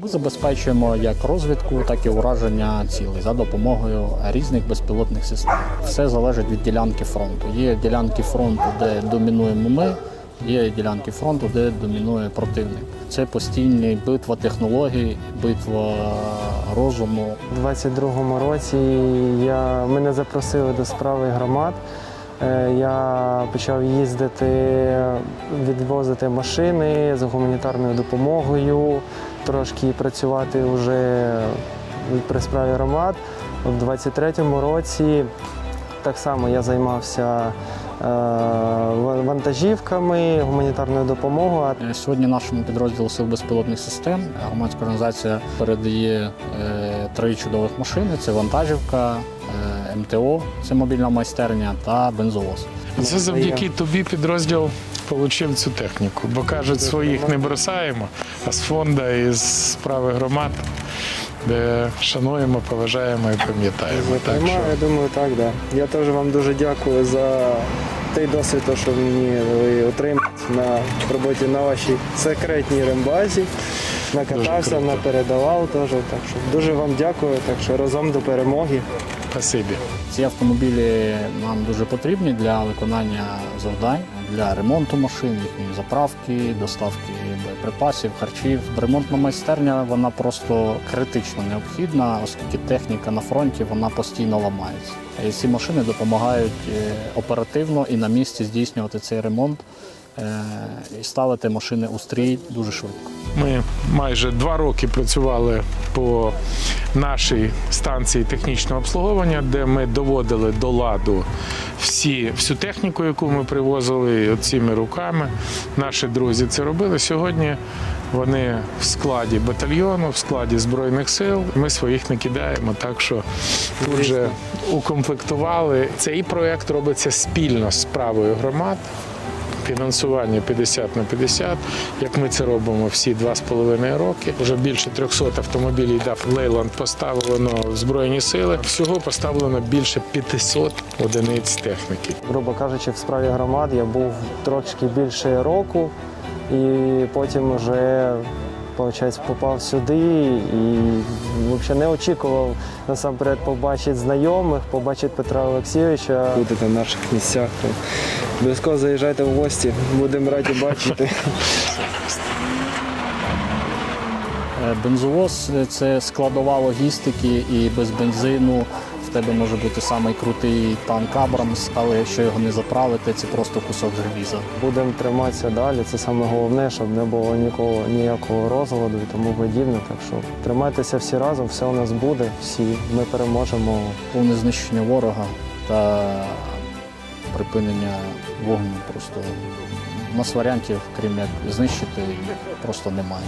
Ми забезпечуємо як розвідку, так і ураження цілей за допомогою різних безпілотних систем. Все залежить від ділянки фронту. Є ділянки фронту, де домінуємо ми, є ділянки фронту, де домінує противник. Це постійна битва технологій, битва розуму. У 22-му році я, мене запросили до справи громад. Е, Я почав їздити, відвозити машини з гуманітарною допомогою, трошки працювати вже при справі громад. У 23-му році так само я займався е, вантажівками, гуманітарною допомогою. Сьогодні нашому підрозділу сил безпілотних систем громадська організація передає е, три чудових машини: це вантажівка, е, МТО, це мобільна майстерня та бензовоз. Це завдяки тобі підрозділ отримав цю техніку, бо кажуть, своїх не бросаємо, а з фонду і з справи громад, де шануємо, поважаємо і пам'ятаємо. Так що я думаю, так, да. Я теж вам дуже дякую за той досвід, що мені ви отримали на роботі на вашій секретній рембазі. Накатався, напередавав теж. Так що дуже вам дякую. Так що разом до перемоги. спасибі. Ці автомобілі нам дуже потрібні для виконання завдань, для ремонту машин, їхньої заправки, доставки боєприпасів, харчів. Ремонтна майстерня вона просто критично необхідна, оскільки техніка на фронті вона постійно ламається. І ці машини допомагають е, оперативно і на місці здійснювати цей ремонт е, і ставити машини у стрій дуже швидко. Ми майже два роки працювали по нашій станції технічного обслуговування, де ми доводили до ладу всі, всю техніку, яку ми привозили цими руками. Наші друзі це робили. Сьогодні вони в складі батальйону, в складі Збройних сил. Ми своїх не кидаємо, так що тут вже укомплектували. Цей проєкт робиться спільно з правою громад фінансування 50 на 50, як ми це робимо всі два з половиною роки. Вже більше 300 автомобілів дав Лейланд поставлено в Збройні сили. Всього поставлено більше 500 одиниць техніки. Грубо кажучи, в справі громад я був трошки більше року і потім вже виходить, попав сюди і взагалі не очікував насамперед побачити знайомих, побачити Петра Олексійовича. Будете в наших місцях. то Обов'язково заїжджайте в гості, будемо раді бачити. Бензовоз це складова логістики, і без бензину тебе може бути самий крутий танк Абрамс, але якщо його не заправити, це просто кусок желіза. Будемо триматися далі. Це саме головне, щоб не було нікого, ніякого розладу і тому подібне. Так що тримайтеся всі разом, все у нас буде, всі ми переможемо. Повне знищення ворога та припинення вогню. Просто у нас варіантів, крім як знищити, просто немає.